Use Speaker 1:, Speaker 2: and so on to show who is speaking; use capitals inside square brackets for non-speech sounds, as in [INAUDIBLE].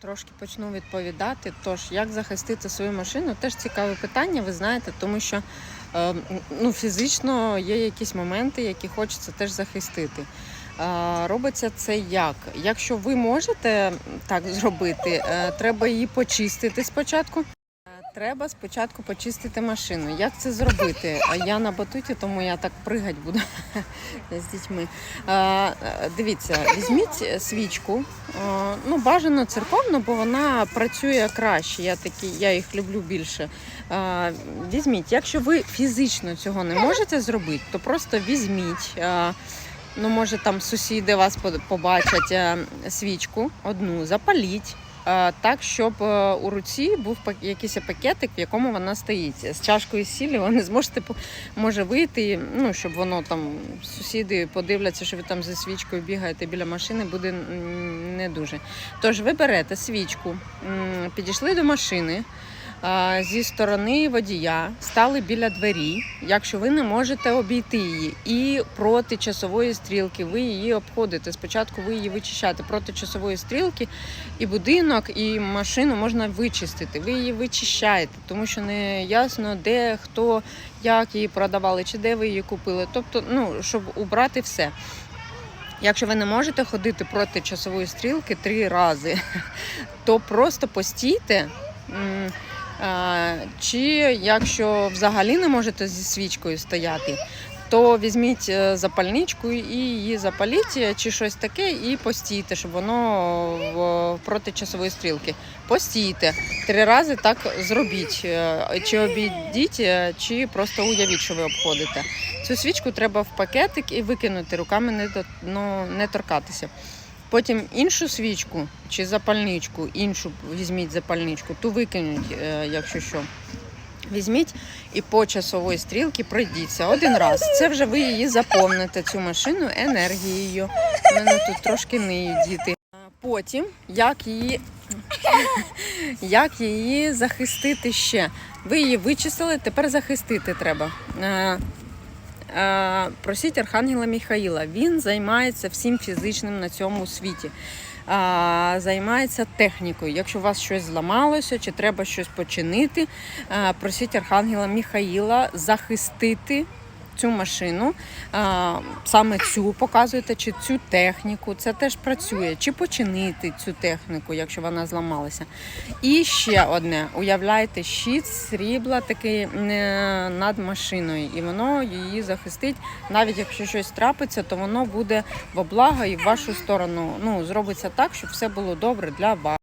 Speaker 1: Трошки почну відповідати. Тож, як захистити свою машину, теж цікаве питання, ви знаєте, тому що е, ну, фізично є якісь моменти, які хочеться теж захистити. Е, Робиться це як? Якщо ви можете так зробити, е, треба її почистити спочатку. Треба спочатку почистити машину. Як це зробити? А Я на батуті, тому я так пригать буду [LAUGHS] з дітьми. Е, е, Дивіться, візьміть свічку. Е, Ну, бажано церковну, бо вона працює краще. Я такі, я їх люблю більше. Е, Візьміть, якщо ви фізично цього не можете зробити, то просто візьміть. е, Ну, може, там сусіди вас по- побачать е, свічку одну, запаліть. Е, Так, щоб е, у руці був якийсь пакетик, в якому вона стоїть. З чашкою сілі ви не зможете може вийти, ну щоб воно там сусіди подивляться, що ви там зі свічкою бігаєте біля машини, буде не дуже. Тож ви берете свічку, підійшли до машини. Зі сторони водія стали біля двері, якщо ви не можете обійти її, і проти часової стрілки ви її обходите. Спочатку ви її вичищаєте проти часової стрілки, і будинок, і машину можна вичистити. Ви її вичищаєте, тому що не ясно, де хто, як її продавали, чи де ви її купили. Тобто, ну щоб убрати все. Якщо ви не можете ходити проти часової стрілки три рази, [LAUGHS] то просто постійте. Чи якщо взагалі не можете зі свічкою стояти, то візьміть е, запальничку і її запаліть, е, чи щось таке, і постійте, щоб воно проти часової стрілки. Постійте. Три рази так зробіть. Е, Чи обійдіть, чи просто уявіть, що ви обходите. Цю свічку треба в пакетик і викинути руками, не, ну, не торкатися. Потім іншу свічку чи запальничку, іншу візьміть запальничку, ту викинуть, е, якщо що. Візьміть і по часової стрілки пройдіться один раз. Це вже ви її заповните, цю машину енергією. У мене тут трошки ниють діти. Потім, як її, [LAUGHS] як її захистити ще? Ви її вичислили, тепер захистити треба. Е, е, Просіть Архангела Міхаїла. Він займається всім фізичним на цьому світі. Займається технікою. Якщо у вас щось зламалося чи треба щось починити, просіть Архангела Міхаїла захистити цю машину, саме цю показуєте, чи цю техніку. Це теж працює, чи починити цю техніку, якщо вона зламалася. І ще одне: уявляєте, щит срібла такий е, над машиною, і воно її захистить. Навіть якщо щось трапиться, то воно буде во благо і в вашу сторону. Ну зробиться так, щоб все було добре для вас.